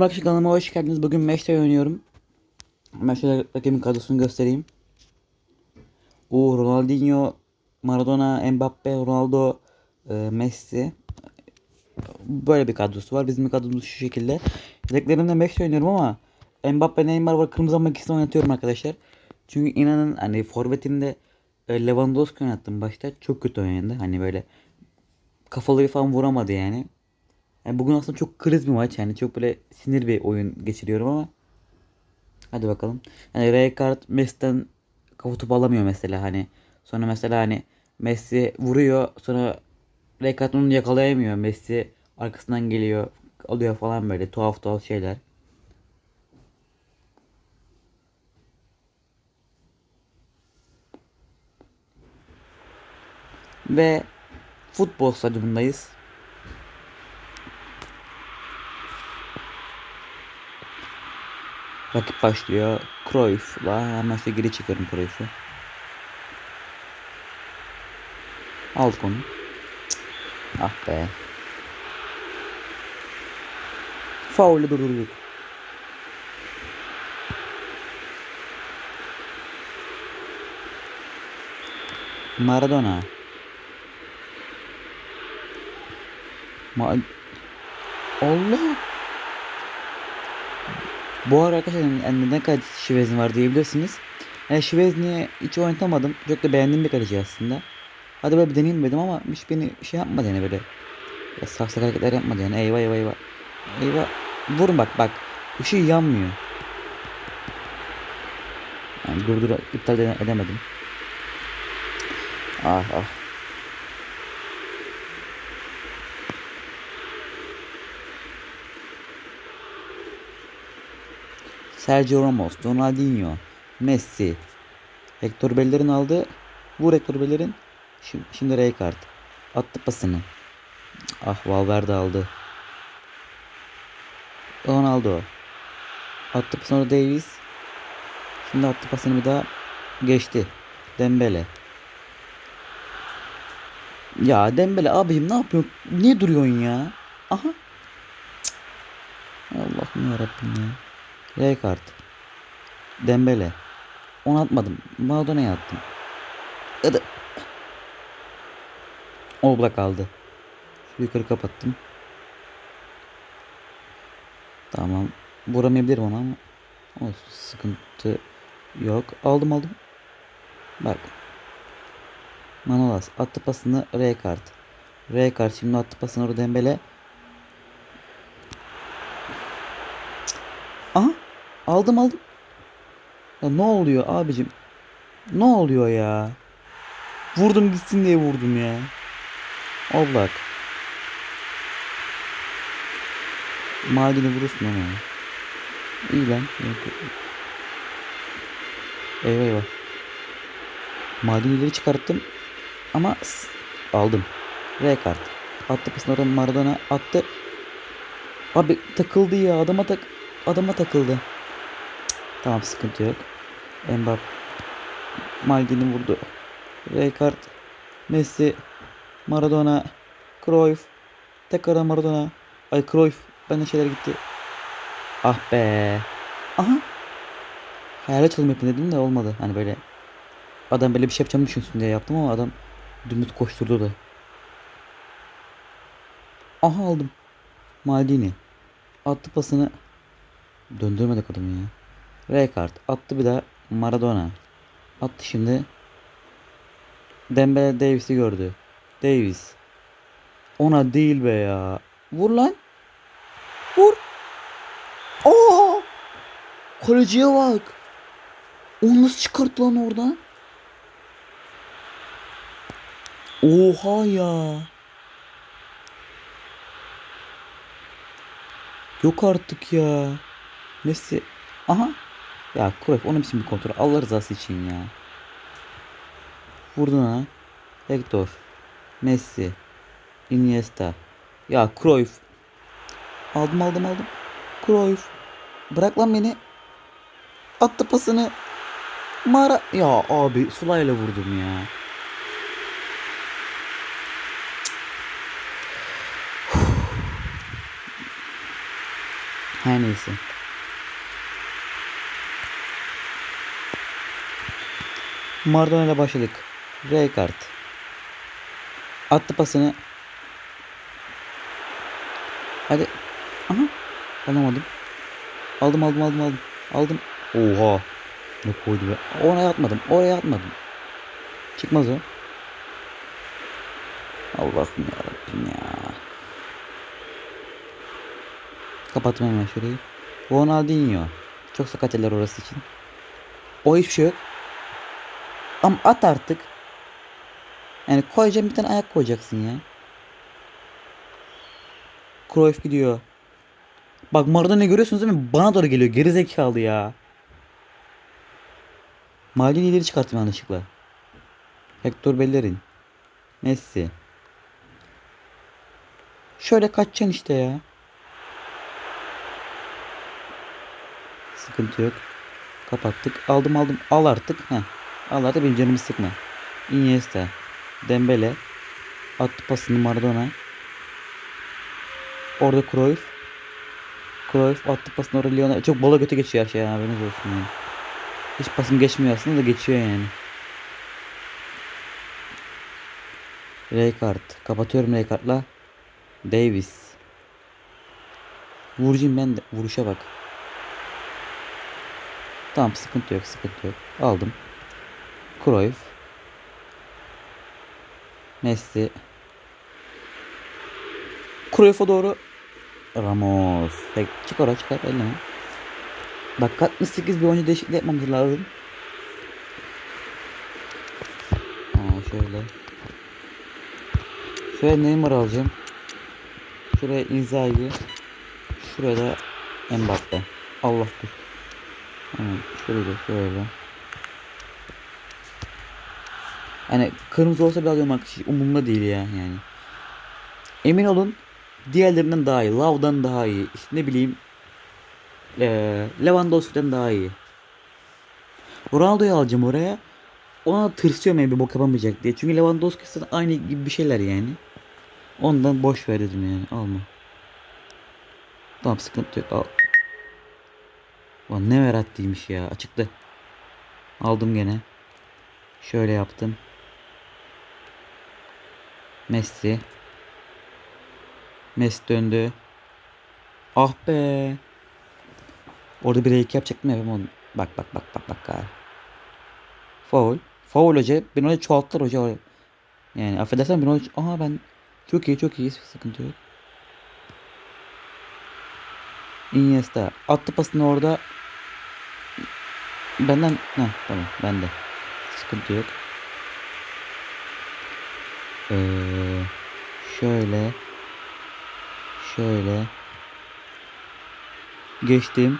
Arkadaşlar kanalıma hoş geldiniz. Bugün Meşte oynuyorum. Ben şöyle rakibimin kadrosunu göstereyim. O Ronaldinho, Maradona, Mbappe, Ronaldo, e, Messi. Böyle bir kadrosu var. Bizim kadromuz şu şekilde. Yedeklerimde Meşte oynuyorum ama Mbappe, Neymar var. Kırmızı almak ikisini oynatıyorum arkadaşlar. Çünkü inanın hani forvetimde e, Lewandowski oynattım başta. Çok kötü oynadı. Hani böyle kafaları falan vuramadı yani. Yani bugün aslında çok kriz bir maç yani çok böyle sinir bir oyun geçiriyorum ama hadi bakalım. Yani Rijkaard Messi'den kafa topu alamıyor mesela hani sonra mesela hani Messi vuruyor sonra Rijkaard onu yakalayamıyor. Messi arkasından geliyor alıyor falan böyle tuhaf tuhaf şeyler. Ve futbol stadyumundayız. Rakip başlıyor. Cruyff'la hemen size geri çıkarım Cruyff'u. Aldık onu. Cık. Ah be. Faulü durdurduk. Maradona. Ma Allah. Bu ara arkadaşlar yani ne kadar Şivezin var diyebilirsiniz. Yani Şivezin'i hiç oynatamadım. Çok da beğendiğim bir kaleci aslında. Hadi böyle bir deneyeyim dedim ama hiç beni şey yapmadı yani böyle. Ya saksak hareketler yapmadı yani. Eyvah eyvah eyvah. Eyvah. Vurun bak bak. Işığı yanmıyor. Yani durdur iptal ede- edemedim. Ah ah. Sergio Ramos, Ronaldinho, Messi. Hector Bellerin aldı. Vur Hector Bellerin. Şimdi, şimdi Rijkaard. Attı pasını. Ah Valverde aldı. Ronaldo. Attı pasını Davis. Şimdi attı pasını bir daha. Geçti. Dembele. Ya Dembele abicim ne yapıyorsun? Niye duruyorsun ya? Aha. Allah'ım yarabbim ya. Rijkaard. Dembele. Onu atmadım. Maradona'ya attım. Hadi. Oblak aldı. Şu yukarı kapattım. Tamam. Vuramayabilirim onu ama. Olsun sıkıntı yok. Aldım aldım. Bak. Manolas attı pasını Rijkaard. Rijkaard şimdi attı pasını Dembele. Aha. Aldım aldım. Ya ne oluyor abicim? Ne oluyor ya? Vurdum gitsin diye vurdum ya. Oblak. Madeni vurursun ama. İyi lan. Eyvah eyvah. Madenileri çıkarttım. Ama aldım. R kart. Attı pasını Maradona attı. Abi takıldı ya adama tak adama takıldı. Tamam sıkıntı yok. Mbappe Maldini vurdu. Rijkaard Messi Maradona Cruyff tekrar Maradona ay Cruyff benden şeyler gitti. Ah be. Aha. Hayal çalım yapın dedim de olmadı. Hani böyle adam böyle bir şey yapacağımı düşünsün diye yaptım ama adam dümdüz koşturdu da. Aha aldım. Maldini. Attı pasını. Döndürmedik adamı ya. Rijkaard attı bir daha Maradona. Attı şimdi. Dembele Davis'i gördü. Davis. Ona değil be ya. Vur lan. Vur. Aa! Kaleciye bak. O nasıl çıkarttı lan oradan? Oha ya. Yok artık ya. Messi. Aha. Ya Cruyff onun için bir kontrol. Allah rızası için ya. Vurdun ha. Hector. Messi. Iniesta. Ya Cruyff. Aldım aldım aldım. Cruyff. Bırak lan beni. Attı pasını. Mara. Ya abi sulayla vurdum ya. Her neyse. Maradona ile başladık. Rijkaard. Attı pasını. Hadi. Aha. Alamadım. Aldım aldım aldım aldım. Aldım. Oha. Ne koydu be. Oraya atmadım. Oraya atmadım. Çıkmaz o. Allah'ım yarabbim ya. Kapattım hemen şurayı. Ronaldinho. Çok sakat eller orası için. O hiçbir şey yok. Ama at artık. Yani koyacağım bir tane ayak koyacaksın ya. Cruyff gidiyor. Bak Maradona görüyorsunuz değil mi? Bana doğru geliyor. Geri zekalı ya. Mali ileri çıkarttım yanlışlıkla. Hector Bellerin. Messi. Şöyle kaçacaksın işte ya. Sıkıntı yok. Kapattık. Aldım aldım. Al artık. Heh. Al artık benim canımı sıkma. Iniesta. Dembele. Attı pasını Maradona. Orada Cruyff. Cruyff attı pasını orada. Çok bola göte geçiyor her şey. Haberiniz olsun yani. Hiç pasım geçmiyor aslında da geçiyor yani. Rijkaard. Kapatıyorum Rijkaard'la. Davis. Vuracağım ben de. Vuruşa bak. Tamam sıkıntı yok sıkıntı yok. Aldım. Cruyff. Messi. Cruyff'a doğru. Ramos. Tek, çık oraya çıkar elleme. Bak 68 bir oyuncu değişikliği yapmamız lazım. Aa şöyle. Şöyle Neymar alacağım. Şuraya Inzaghi. Şuraya da Mbappe. Allah dur. Hemen şöyle şöyle. Hani kırmızı olsa bir alıyorum arkadaşlar. Umurumda değil ya yani. Emin olun diğerlerinden daha iyi. Lav'dan daha iyi. İşte ne bileyim ee, Lewandowski'den daha iyi. Ronaldo'yu alacağım oraya. Ona tırsıyorum yani bir bok yapamayacak diye. Çünkü Lewandowski zaten aynı gibi bir şeyler yani. Ondan boş ver dedim yani. Alma. Tamam sıkıntı yok. Al. Ulan ne meraklıymış ya. Açıkta. Aldım gene. Şöyle yaptım. Messi. Messi döndü. Ah be. Orada bir iki yapacaktım yapamadım. Bak bak bak bak bak. Abi. Foul. Foul hoca. Ben oraya çoğalttılar hoca. Yani affedersen ben oraya... Aha ben... Çok iyi çok iyi. Sıkıntı yok. Iniesta. Attı pasını orada. Benden... Heh, tamam bende. Sıkıntı yok. Ee, şöyle. Şöyle. Geçtim.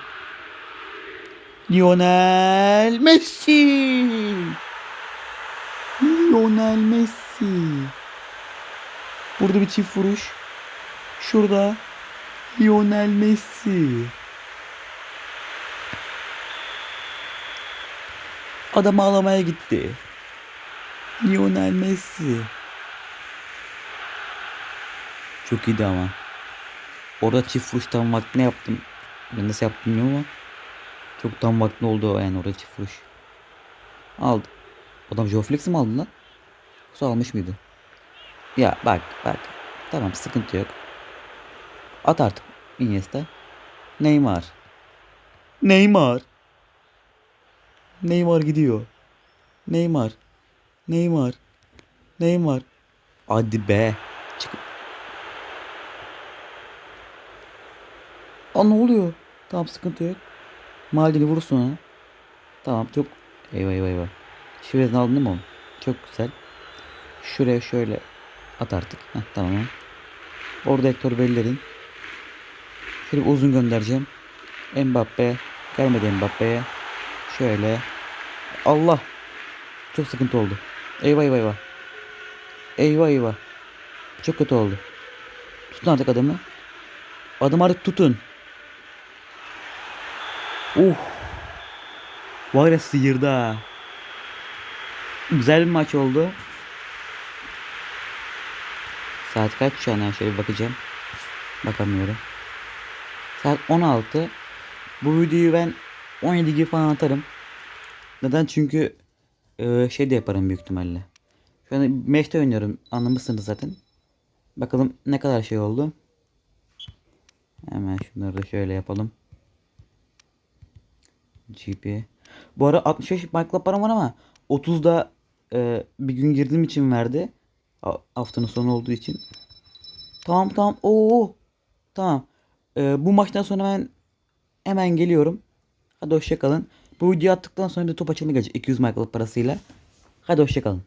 Lionel Messi. Lionel Messi. Burada bir çift vuruş. Şurada Lionel Messi. Adam ağlamaya gitti. Lionel Messi. Çok iyiydi ama. Orada çift vuruş tam vaktine yaptım. Ben nasıl yaptım bilmiyorum ama. Çok tam vakti oldu yani orada çift vuruş. Aldım. Adam Joe Flex mi aldın lan? Yoksa almış mıydı? Ya bak bak. Tamam sıkıntı yok. At artık Iniesta. Neymar. Neymar. Neymar gidiyor. Neymar. Neymar. Neymar. Hadi be. Aa ne oluyor? Tamam sıkıntı yok. Maldini vurursun ona. Tamam çok. Eyvah eyvah eyvah. Şifresini aldın değil mi? Çok güzel. Şuraya şöyle at artık. Heh, tamam. Orada Hector Bellerin. Şöyle uzun göndereceğim. Mbappe. Gelmedi Mbappe'ye. Şöyle. Allah. Çok sıkıntı oldu. Eyvah eyvah eyvah. Eyvah eyvah. Çok kötü oldu. Tutun artık adamı. Adamı artık tutun. Uh. Var ya sıyırdı ha. Güzel bir maç oldu. Saat kaç şu an? Şöyle bakacağım. Bakamıyorum. Saat 16. Bu videoyu ben 17 gibi falan atarım. Neden? Çünkü e, şey de yaparım büyük ihtimalle. Şu anda meşte oynuyorum. Anlamışsınız zaten. Bakalım ne kadar şey oldu. Hemen şunları da şöyle yapalım. GP. Bu ara 65 Minecraft param var ama 30'da e, bir gün girdiğim için verdi. Ha- Haftanın sonu olduğu için. Tamam tamam. Oo. Tamam. E, bu maçtan sonra ben hemen geliyorum. Hadi hoşça kalın. Bu videoyu attıktan sonra da top açılımı gelecek 200 Minecraft parasıyla. Hadi hoşça kalın.